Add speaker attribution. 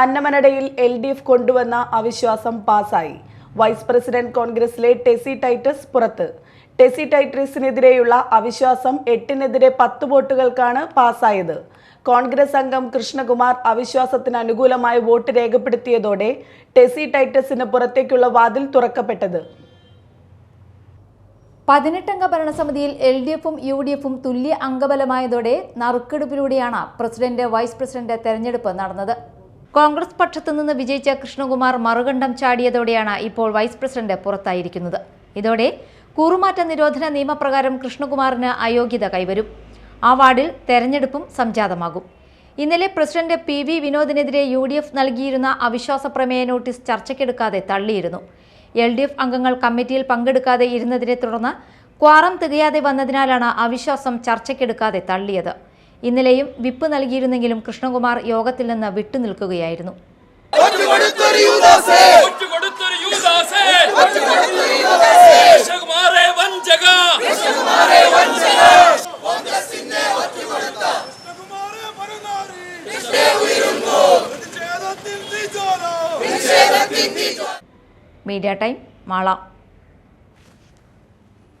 Speaker 1: അന്നമനടയിൽ L D F കൊണ്ടുവന്ന അവിശ്വാസം പാസായി. Vice president കോൺഗ്രസിലെ ടെസി ടൈറ്റസ് പുറത്ത്. ടെസി ടൈറ്റസിനെതിരെയുള്ള അവിശ്വാസം എട്ടിനെതിരെ പത്ത് വോട്ടുകൾക്കാണ് പാസായത്. കോൺഗ്രസ് അംഗം കൃഷ്ണകുമാർ അവിശ്വാസത്തിന് അനുകൂലമായ വോട്ട് രേഖപ്പെടുത്തിയതോടെ ടെസി ടൈറ്റസിന് പുറത്തേക്കുള്ള വാതിൽ തുറക്കപ്പെട്ടത്.
Speaker 2: പതിനെട്ടംഗ ഭരണസമിതിയിൽ എൽ ഡി എഫും യു ഡി എഫും തുല്യ അംഗബലമായതോടെ നറുക്കെടുപ്പിലൂടെയാണ് പ്രസിഡന്റ് വൈസ് പ്രസിഡന്റ് തെരഞ്ഞെടുപ്പ് നടന്നത്. കോൺഗ്രസ് പക്ഷത്തു നിന്ന് വിജയിച്ച കൃഷ്ണകുമാർ മറുകണ്ഠം ചാടിയതോടെയാണ് ഇപ്പോൾ വൈസ് പ്രസിഡന്റ് പുറത്തായിരിക്കുന്നത്. ഇതോടെ കൂറുമാറ്റ നിരോധന നിയമപ്രകാരം കൃഷ്ണകുമാറിന് അയോഗ്യത കൈവരും. ആ വാർഡിൽ തെരഞ്ഞെടുപ്പും സംജാതമാകും. ഇന്നലെ പ്രസിഡന്റ് പി വി വിനോദിനെതിരെ യു ഡി എഫ് നൽകിയിരുന്ന അവിശ്വാസ പ്രമേയ നോട്ടീസ് ചർച്ചയ്ക്കെടുക്കാതെ തള്ളിയിരുന്നു. എൽ ഡി എഫ് അംഗങ്ങൾ കമ്മിറ്റിയിൽ പങ്കെടുക്കാതെ ഇരുന്നതിനെ തുടർന്ന് ക്വാറം തികയാതെ വന്നതിനാലാണ് അവിശ്വാസം ചർച്ചയ്ക്കെടുക്കാതെ തള്ളിയത്. ഇന്നലെയും വിപ്പ് നൽകിയിരുന്നെങ്കിലും കൃഷ്ണകുമാർ യോഗത്തിൽ നിന്ന് വിട്ടുനിൽക്കുകയായിരുന്നു. Media time Mala.